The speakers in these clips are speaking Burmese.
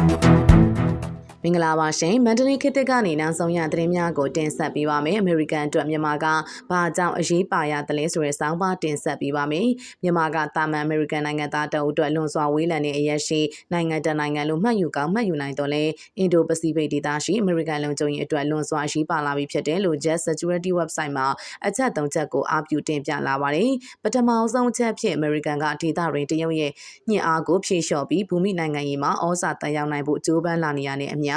Thank you. မင်္ဂလာပါရှင်မန္တလေးခေတ်သစ်ကနေနောက်ဆုံးရသတင်းများကိုတင်ဆက်ပေးပါမယ်အမေရိကန်အတွက်မြန်မာကဘာကြောင့်အရေးပါရသလဲဆိုတဲ့စောင်းပါတင်ဆက်ပေးပါမယ်မြန်မာကတာမန်အမေရိကန်နိုင်ငံသားတအုပ်အတွက်လွန်စွာဝေးလံတဲ့အရက်ရှိနိုင်ငံတကာနိုင်ငံလို့မှတ်ယူကောင်းမှတ်ယူနိုင်တော့လဲအင်ဒိုပစိဖိတ်ဒေသရှိအမေရိကန်လုံခြုံရေးအတွက်လွန်စွာအရေးပါလာပြီဖြစ်တယ်လို့ Jet Security Website မှာအချက်၃ချက်ကိုအားပြုတင်ပြလာပါတယ်ပထမဆုံးအချက်ဖြစ်အမေရိကန်ကဒေသတွင်တရုတ်ရဲ့ညှစ်အားကိုဖြေလျှော့ပြီးဘူမိနိုင်ငံရေးမှာဩဇာတက်ရောက်နိုင်ဖို့ကြိုးပမ်းလာနေရတဲ့အမြ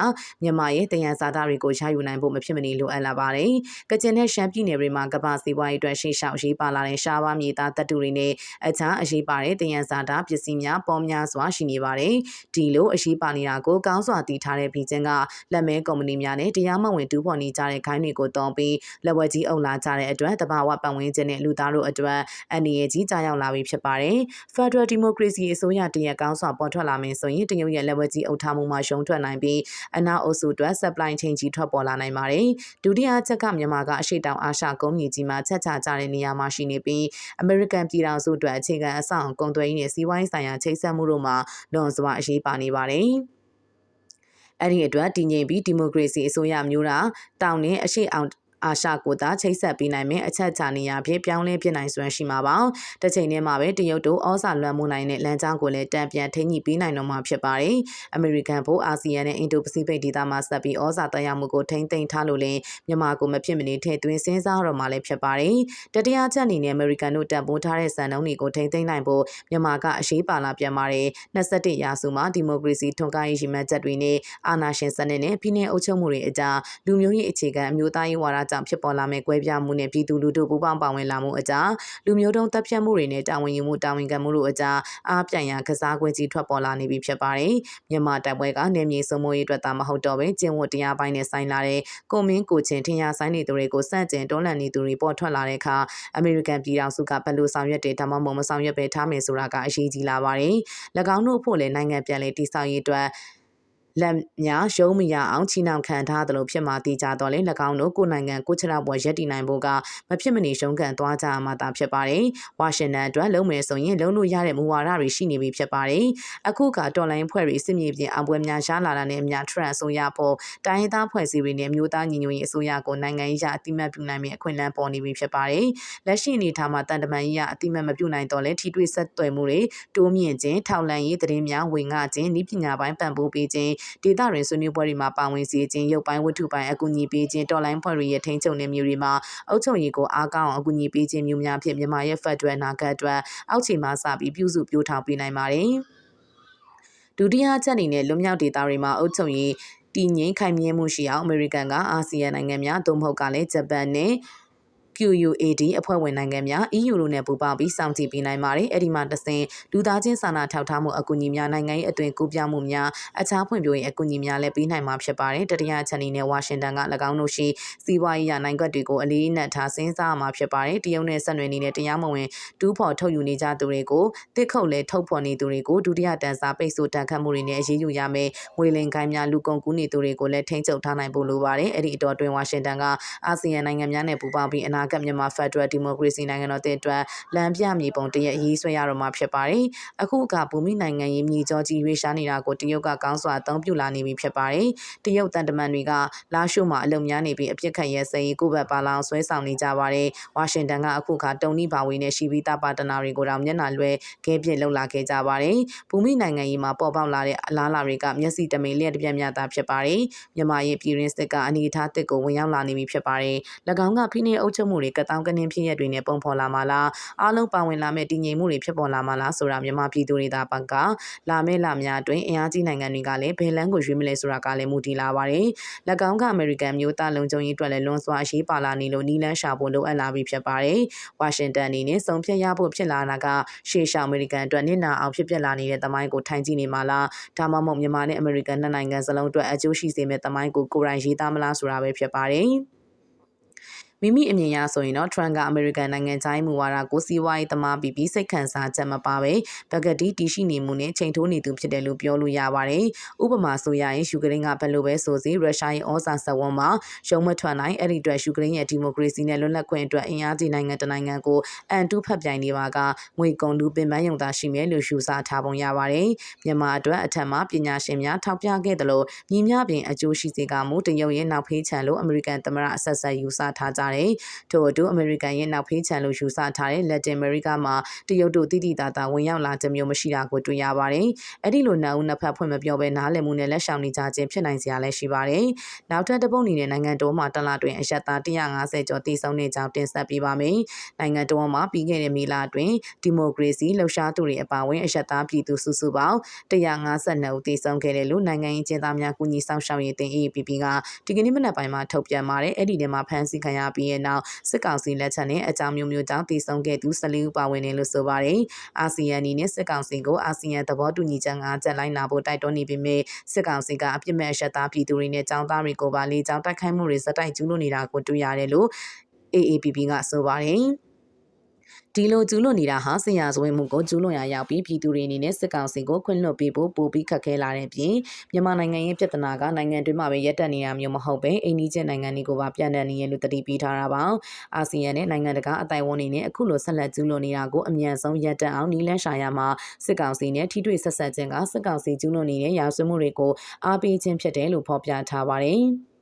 မြန်မာရဲ့တယံဇာတာတွေကိုရယူနိုင်ဖို့မဖြစ်မနေလိုအပ်လာပါတယ်။ကချင်နဲ့ရှမ်းပြည်နယ်တွေမှာကမ္ဘာစီးပွားရေးအတွက်ရှေ့လျှောက်ရေးပါလာတဲ့ရှားပါးမြေသားတပ်တူတွေနဲ့အခြားအရေးပါတဲ့တယံဇာတာပစ္စည်းများပေါများစွာရှိနေပါတယ်။ဒီလိုအရေးပါနေတာကိုကောင်းစွာတည်ထားတဲ့ပြည်ချင်းကလက်မဲကုမ္ပဏီများနဲ့တရားမဝင်တူးဖော်နေကြတဲ့ခိုင်းတွေကိုတုံးပြီးလက်ဝဲကြီးအုပ်လာကြတဲ့အတွက်တဘာဝပတ်ဝန်းကျင်နဲ့လူသားတို့အတွက်အန္တရာယ်ကြီးကြားရောက်လာပြီဖြစ်ပါတယ်။ Federal Democracy အစိုးရတရက်ကောင်းစွာပေါ်ထွက်လာမယ်ဆိုရင်တရုတ်ရဲ့လက်ဝဲကြီးအုပ်ထားမှုမှာရှုံးထွက်နိုင်ပြီးအနာအုပ်စုအတွက် supply chain ကြီးထွက်ပေါ်လာနိုင်ပါတယ်။ဒုတိယချက်ကမြန်မာကအရှိတောင်အာရှကုန်းမြေကြီးမှာချက်ချကြတဲ့နေရာမှာရှိနေပြီး American ပြည်ထောင်စုအတွက်အခြေခံအဆောက်အုံကုန်သွယ်ရေးနဲ့စီးပွားရေးဆိုင်ရာချိတ်ဆက်မှုတို့မှာလွန်စွာအရေးပါနေပါတယ်။အဲ့ဒီအတွက်တည်ငြိမ်ပြီးဒီမိုကရေစီအစိုးရမျိုးတာတောင်နဲ့အရှိအောင် အာရှကိုသာချိတ်ဆက်ပေးနိုင်မယ်အချက်ချနေရဖြင့်ပြောင်းလဲပြနိုင်စွမ်းရှိမှာပါ။တစ်ချိန်တည်းမှာပဲတရုတ်တို့ဩဇာလွှမ်းမိုးနိုင်တဲ့လမ်းကြောင်းကိုလည်းတံပြန်ထိန်းညှိပေးနိုင်တော့မှာဖြစ်ပါတယ်။အမေရိကန်ဘို့အာဆီယံနဲ့အင်ဒိုပစိဖိတ်ဒေသမှာဆက်ပြီးဩဇာတက်ရောက်မှုကိုထိန်းသိမ်းထားလို့လည်းမြန်မာကိုမဖြစ်မနေထည့်သွင်းစဉ်းစားတော့မှာလည်းဖြစ်ပါတယ်။တတိယချက်အနေနဲ့အမေရိကန်တို့တံပိုးထားတဲ့စံနှုန်းတွေကိုထိန်းသိမ်းနိုင်ဖို့မြန်မာကအရေးပါလာပြန်ပါတယ်။21ရာစုမှာဒီမိုကရေစီထွန်းကားရေးရည်မှန်းချက်တွေနဲ့အာဏာရှင်စနစ်နဲ့ပြည်내အုပ်ချုပ်မှုတွေအကြားလူမျိုးရေးအခြေခံအမျိုးသားရေးဝါဒကြောင့်ဖြစ်ပေါ်လာမယ့်ကွဲပြားမှုနဲ့ပြည်သူလူထုပူးပေါင်းပါဝင်လာမှုအကြားလူမျိုးတုံးတပ်ဖြတ်မှုတွေနဲ့တာဝန်ယူမှုတာဝန်ခံမှုတို့အကြားအားပြန်ရန်ကစားကွဲကြီးထွက်ပေါ်လာနေပြီဖြစ်ပါတယ်။မြန်မာတပ်ပွဲကနေမြေစုံမိုးရေးအတွက်သာမဟုတ်တော့ဘဲကျင့်ဝတ်တရားပိုင်းနဲ့ဆိုင်လာတဲ့ကိုမင်းကိုချင်းထင်ရဆိုင်နေသူတွေကိုစန့်ကျင်တွန်းလှန်နေသူတွေပေါ်ထွက်လာတဲ့အခါအမေရိကန်ပြည်ထောင်စုကဘယ်လိုဆောင်ရွက်တယ်ဒါမှမဟုတ်မဆောင်ရွက်ပဲထားမယ်ဆိုတာကအရေးကြီးလာပါတယ်။၎င်းတို့ဖို့လည်းနိုင်ငံပြန်လည်တည်ဆောက်ရေးအတွက် လက်များရုံးမရအောင်ချီနှောင်ခံထားသလိုဖြစ်မှတည်ကြတော့လေ၎င်းတို့ကိုနိုင်ငံကိုချရဘွယ်ရက်တည်နိုင်ဖို့ကမဖြစ်မနေရှုံးကန်သွားကြမှာတာဖြစ်ပါတယ်။ဝါရှင်တန်အတွက်လုံးမယ်ဆိုရင်လုံးလို့ရတဲ့မူဝါဒတွေရှိနေပြီဖြစ်ပါတယ်။အခုကတော်လိုင်းဖွဲ့တွေစစ်မြေပြင်အောင်ပွဲများရှားလာတာနဲ့အများထရန့်အစိုးရဖို့တိုင်းရင်းသားဖွဲ့စည်းတွေနဲ့မျိုးသားညီညွတ်ရေးအစိုးရကိုနိုင်ငံရေးအတိမတ်ပြုနိုင်မယ့်အခွင့်အလမ်းပေါ်နေပြီဖြစ်ပါတယ်။လက်ရှိအနေထားမှာတန်တမန်ကြီးကအတိမတ်မပြုနိုင်တော့လဲထိတွေ့ဆက်သွယ်မှုတွေတိုးမြင့်ခြင်းထောက်လန့်ရေးသတင်းများဝင်ငှခြင်းဤပညာပိုင်းပံ့ပိုးပေးခြင်းဒေသတွင်ဆွေးနွေးပွဲတွေမှာပါဝင်စေခြင်းရုပ်ပိုင်းဝတ္ထုပိုင်းအကူအညီပေးခြင်းတော်လိုင်းဖွဲ့တွေရဲ့ထိန်းချုပ်နေမျိုးတွေမှာအုပ်ချုပ်ရေးကိုအားကောင်းအောင်အကူအညီပေးခြင်းမျိုးများဖြင့်မြန်မာရဲ့ဖက်ဒရယ်နာဂတ်အတွက်အောက်ခြေမှာစပြီးပြုစုပြောင်းထောင်ပေးနိုင်ပါတယ်။ဒုတိယချက်အနေနဲ့လွမြောက်ဒေတာတွေမှာအုပ်ချုပ်ရေးတည်ငြိမ်ခိုင်မြဲမှုရှိအောင်အမေရိကန်ကအာဆီယံနိုင်ငံများသို့မဟုတ်ကလည်းဂျပန်နဲ့ QUAD အဖွဲ့ဝင်နိုင်ငံများ EU တို့နဲ့ပူးပေါင်းပြီးစောင့်ကြည့်ပေးနိုင်ပါတယ်။အဲ့ဒီမှာတဆင်လူသားချင်းစာနာထောက်ထားမှုအကူအညီများနိုင်ငံရေးအသွင်ကူးပြောင်းမှုများအခြားဖွံ့ဖြိုးရေးအကူအညီများလည်းပေးနိုင်မှာဖြစ်ပါတယ်။တတိယချက်အနေနဲ့ဝါရှင်တန်က၎င်းတို့ရှိစီးပွားရေးရနိုင်ကွက်တွေကိုအလေးနက်ထားစဉ်းစားမှာဖြစ်ပါတယ်။တရုတ်နဲ့ဆက်နွယ်နေတဲ့တရားမဝင်တူးဖော်ထုတ်ယူနေကြသူတွေကိုတစ်ခုတ်လဲထုတ်ဖော်နေသူတွေကိုဒုတိယတန်းစားပိတ်ဆို့တန်ခတ်မှုတွေနဲ့အရေးယူရမယ်။ငွေလင်ကိုင်းများလူကုန်ကူးနေသူတွေကိုလည်းထိန်းချုပ်ထားနိုင်ဖို့လိုပါတယ်။အဲ့ဒီအတော်တွင်ဝါရှင်တန်ကအာဆီယံနိုင်ငံများနဲ့ပူးပေါင်းပြီးအနာဂတ်မြန်မာဖက်ဒရယ်ဒီမိုကရေစီနိုင်ငံတော်တဲ့အတွက်လမ်းပြမြေပုံတရက်ရေးဆွဲရတော့မှာဖြစ်ပါတယ်။အခုကဘူမိနိုင်ငံရေးမြေကျော်ကြီးရွေးရှားနေတာကိုတရုတ်ကကောင်းစွာအသုံးပြုလာနေပြီဖြစ်ပါတယ်။တရုတ်တန်တမန်တွေကလာရှို့မှာအလုံများနေပြီးအပြစ်ခတ်ရဲစရေးကိုဘက်ပါလောင်ဆွဲဆောင်နေကြပါတယ်။ဝါရှင်တန်ကအခုခါတုံနီပါဝေနဲ့ရှိပြီးသားပါတနာတွေကိုတော့မျက်နှာလွှဲခဲပြစ်လှုပ်လာခဲ့ကြပါတယ်။ဘူမိနိုင်ငံရေးမှာပေါ်ပေါက်လာတဲ့အလားအလာတွေကမျက်စိတမိန်လျက်တပြက်မြတာဖြစ်ပါတယ်။မြန်မာရေးပြည်ရင်းစစ်ကအနေအထားတစ်ကိုဝင်ရောက်လာနေပြီဖြစ်ပါတယ်။၎င်းကဖိနှိပ်အုပ်ချုပ်မှုတွေကတောင်းကနင်းဖြစ်ရတွေနဲ့ပုံဖော်လာမှာလားအားလုံးပါဝင်လာမဲ့တည်ငြိမ်မှုတွေဖြစ်ပေါ်လာမှာလားဆိုတာမြန်မာပြည်သူတွေသာပကလာမဲ့လများအတွင်းအင်အားကြီးနိုင်ငံတွေကလည်းဘယ်လန်းကိုရွေးမလဲဆိုတာကလည်းမူတည်လာပါတယ်။၎င်းကအမေရိကန်မျိုးသားလုံခြုံရေးအတွက်လည်းလွန်စွာအရေးပါလာနေလို့နီလန်းရှာဖို့လိုအပ်လာပြီဖြစ်ပါတယ်။ဝါရှင်တန်အနေနဲ့စုံဖြတ်ရဖို့ဖြစ်လာတာကရှေ့ရှောင်အမေရိကန်အတွက်နစ်နာအောင်ဖြစ်ပျက်လာနေတဲ့တမိုင်းကိုထိုင်ကြည့်နေမှာလားဒါမှမဟုတ်မြန်မာနဲ့အမေရိကန်နှစ်နိုင်ငံစလုံးအတွက်အကျိုးရှိစေမယ့်တမိုင်းကိုကိုယ်တိုင်ရေးသားမလားဆိုတာပဲဖြစ်ပါတယ်။ မမိမိအမြင်အရဆိုရင်တော့ Trump ကအမေရိကန်နိုင်ငံခြားရေးမူဝါဒကိုစီးပွားရေးသမားပြီးပြီးစိတ်ခံစားချက်မပါပဲဘဂတိတည်ရှိနေမှုနဲ့ချိန်ထိုးနေသူဖြစ်တယ်လို့ပြောလို့ရပါတယ်။ဥပမာဆိုရရင်ယူကရိန်းကဘယ်လိုပဲဆိုစီရုရှားရဲ့ဩဇာဆက်ဝန်းမှာရုံမထွက်နိုင်အဲ့ဒီအတွက်ယူကရိန်းရဲ့ဒီမိုကရေစီနဲ့လွတ်လပ်ခွင့်အတွက်အင်အားကြီးနိုင်ငံတစ်နိုင်ငံကိုအန်တူဖက်ပြိုင်နေပါကငွေကုန်လူပင်ပန်းယုံသားရှိမယ်လို့ယူဆထားပုံရပါတယ်။မြန်မာအတွက်အထက်မှာပညာရှင်များထောက်ပြခဲ့တယ်လို့ညီမျှပင်အကျိုးရှိစေကမူတရုတ်ရဲ့နောက်ဖေးချန်လို့အမေရိကန်သမ္မတအဆက်ဆက်ယူဆထားကြတယ်။ထို့အတူအမေရိကန်ရဲ့နောက်ဖေးချန်လို့ယူဆထားတဲ့လက်တင်အမေရိကမှာတရုတ်တို့တိတိတသာဝင်ရောက်လာခြင်းမျိုးမရှိတာကိုတွေ့ရပါတယ်။အဲ့ဒီလိုနောက်ဦးနှစ်ဖက်ဖွင့်မပြောဘဲနားလည်မှုနဲ့လက်ရှောင်နေကြခြင်းဖြစ်နိုင်စရာလည်းရှိပါတယ်။နောက်ထပ်တစ်ပုတ်အနေနဲ့နိုင်ငံတော်မှာတလတွင်အရက်သား150ကျော်တည်ဆုံနေကြောင်းတင်ဆက်ပေးပါမယ်။နိုင်ငံတော်မှာပြီးခဲ့တဲ့မေလအတွင်းဒီမိုကရေစီလှုပ်ရှားသူတွေအပါအဝင်အရက်သားပြည်သူစုစုပေါင်း152ဦးတည်ဆုံခဲ့တယ်လို့နိုင်ငံရေးကျင်းသားများကူညီဆောင်ရှောက်ရေးတင် APP ကဒီကနေ့မနက်ပိုင်းမှာထုတ်ပြန်ပါတယ်။အဲ့ဒီထဲမှာဖမ်းဆီးခံရပြီးတဲ့နောက်စစ်ကောင်စီလက်ချက်နဲ့အကြောင်းမျိုးမျိုးကြောင့်တည်ဆုံခဲ့သူ14ဦးပါဝင်တယ်လို့ဆိုပါတယ်။အာဆီယံအနေနဲ့စစ်ကောင်စီကိုအာဆီယံသဘောတူညီချက်၅ချက်လိုက်နာဖို့တိုက်တွန်းနေပေမဲ့စစ်ကောင်စီကအပြစ်မဲ့အရှက်သားပြည်သူတွေနဲ့ចောင်းသားတွေကိုပါလေကြောင်းတိုက်ခိုက်မှုတွေစတိုက်ကျူးလွန်နေတာကိုတွေ့ရတယ်လို့ AAPP ကဆိုပါတယ်။ ဒီလိုကျူးလွန်နေတာဟာဆရာဇဝင်းမှုကိုကျူးလွန်ရရောက်ပြီးပြည်သူတွေအနေနဲ့စစ်ကောင်စီကိုခွင့်လွှတ်ပေးဖို့ပိုပြီးခက်ခဲလာတဲ့ပြင်မြန်မာနိုင်ငံရဲ့ပြဿနာကနိုင်ငံတွင်းမှာပဲရပ်တန့်နေရမျိုးမဟုတ်ပဲအိန္ဒိချင်းနိုင်ငံတွေကိုပါပြန်တန်နေရလို့တတိပေးထားတာပါအာဆီယံနဲ့နိုင်ငံတကာအတိုင်းအဝန်တွေနဲ့အခုလိုဆက်လက်ကျူးလွန်နေတာကိုအမြန်ဆုံးရပ်တန့်အောင်နီလန်းရှာရမှာစစ်ကောင်စီနဲ့ထိတွေ့ဆက်ဆက်ခြင်းကစစ်ကောင်စီကျူးလွန်နေတဲ့ရာဇဝတ်မှုတွေကိုအားပေးခြင်းဖြစ်တယ်လို့ဖော်ပြထားပါတယ်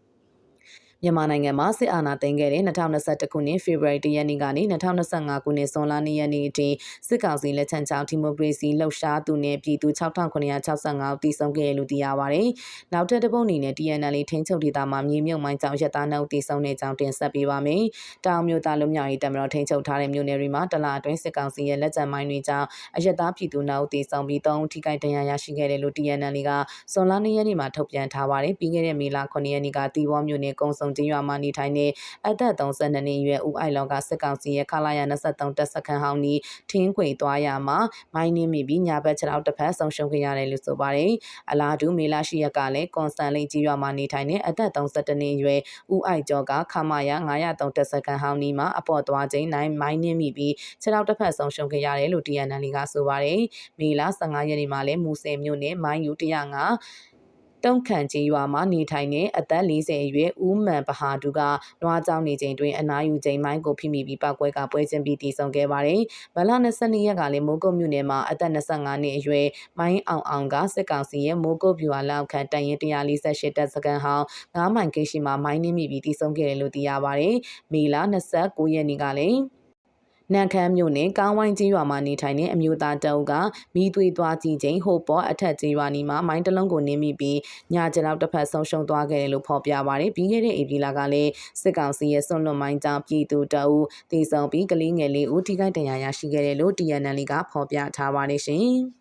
မြန်မာနိုင်ငံမှာစစ်အာဏာသိမ်းခဲ့တဲ့2021ခုနှစ်ဖေဖော်ဝါရီလရက်နေ့ကနေ2025ခုနှစ်ဇွန်လ2ရက်နေ့အထိစစ်ကောင်စီလက်ချက်ကြောင့်ဒီမိုကရေစီလှုပ်ရှားသူနဲ့ပြည်သူ6965ဦးတည်ဆုံးခဲ့တယ်လို့သိရပါတယ်။နောက်ထပ်တစ်ပုတ်အနေနဲ့ TNL ထိန်းချုပ်ဒေသမှာမြေမြုပ်မိုင်းကြောင့်ရတာနှုတ်တည်ဆုံးတဲ့ကြောင်းတင်ဆက်ပေးပါမယ်။တောင်မြို့သားလူမျိုးရေးတမတော်ထိန်းချုပ်ထားတဲ့မြို့နယ်တွေမှာတလအတွင်းစစ်ကောင်စီရဲ့လက်ချက်မိုင်းတွေကြောင့်အရတားပြည်သူနှုတ်တည်ဆုံးပြီး3ထိခိုက်ဒဏ်ရာရရှိခဲ့တယ်လို့ TNL ကဇွန်လ2ရက်နေ့မှာထုတ်ပြန်ထားပါတယ်။ပြီးခဲ့တဲ့မေလ9ရက်နေ့ကတီဘောမြို့နယ်ကုန်းစုံကျေးရွာမှာနေထိုင်တဲ့အသက်32နှစ်အရွယ်ဦးအိုင်လောင်ကစစ်ကောင်စီရဲ့ခလာရ23တပ်စခန်းဟောင်းနီထင်းခွေသွားရမှာမိုင်းနှင်းမိပြီးညာဘက်ခြေထောက်တစ်ဖက်ဆုံးရှုံးခဲ့ရတယ်လို့ဆိုပါတယ်။အလားတူမေလရှိရက်ကလည်းကွန်စတန်လိတ်ကြီးရွာမှာနေထိုင်တဲ့အသက်32နှစ်အရွယ်ဦးအိုက်ကျော်ကခမာရ903တပ်စခန်းဟောင်းနီမှာအပေါ်သွားခြင်းနိုင်မိုင်းနှင်းမိပြီးခြေထောက်တစ်ဖက်ဆုံးရှုံးခဲ့ရတယ်လို့ TNL ကဆိုပါတယ်။မေလ15ရက်နေ့မှာလည်းမူဆယ်မြို့နယ်မိုင်းယူ105 တုံခန့်ကြီးရွာမှာနေထိုင်တဲ့အသက်40အရွယ်ဦးမန်ပဟာဒူကနွားကြောင်နေချိန်တွင်အနားယူချိန်မိုင်းကိုဖိမိပြီးပောက်ကွဲကပွဲချင်းပြီးတည်ဆုံခဲ့ပါတယ်။ဗလ22ရက်ကလည်းမိုးကုတ်မြို့နယ်မှာအသက်25နှစ်အရွယ်မိုင်းအောင်အောင်ကစစ်ကောင်စီရဲ့မိုးကုတ်ဗျူဟာလောက်ခံတန်ရင်148တပ်စခန်းဟောင်း9မိုင်ကိရှိမှာမိုင်းနှင်းမိပြီးတည်ဆုံခဲ့တယ်လို့သိရပါတယ်။မေလ29ရက်နေ့ကလည်း နန်ခမ်းမြို့နယ်ကောင်းဝိုင်းကြီးရွာမှာနေထိုင်တဲ့အမျိုးသားတအုပ်ကမိသွေးသွားကြည့်ချိန်ဟိုပေါ်အထက်ကြီးရွာနီမှာမိုင်းတလုံးကိုနင်းမိပြီးညာကျလောက်တစ်ဖက်ဆုံးရှုံးသွားခဲ့တယ်လို့ဖော်ပြပါတယ်ပြီးခဲ့တဲ့ဧပြီလကလည်းစစ်ကောင်စီရဲ့စွန့်လွတ်မိုင်းကြောင့်ပြည်သူတအုပ်တည်ဆုံပြီးကလေးငယ်လေးဦးထိခိုက်ဒဏ်ရာရရှိခဲ့တယ်လို့ TNL ကဖော်ပြထားပါတယ်ရှင်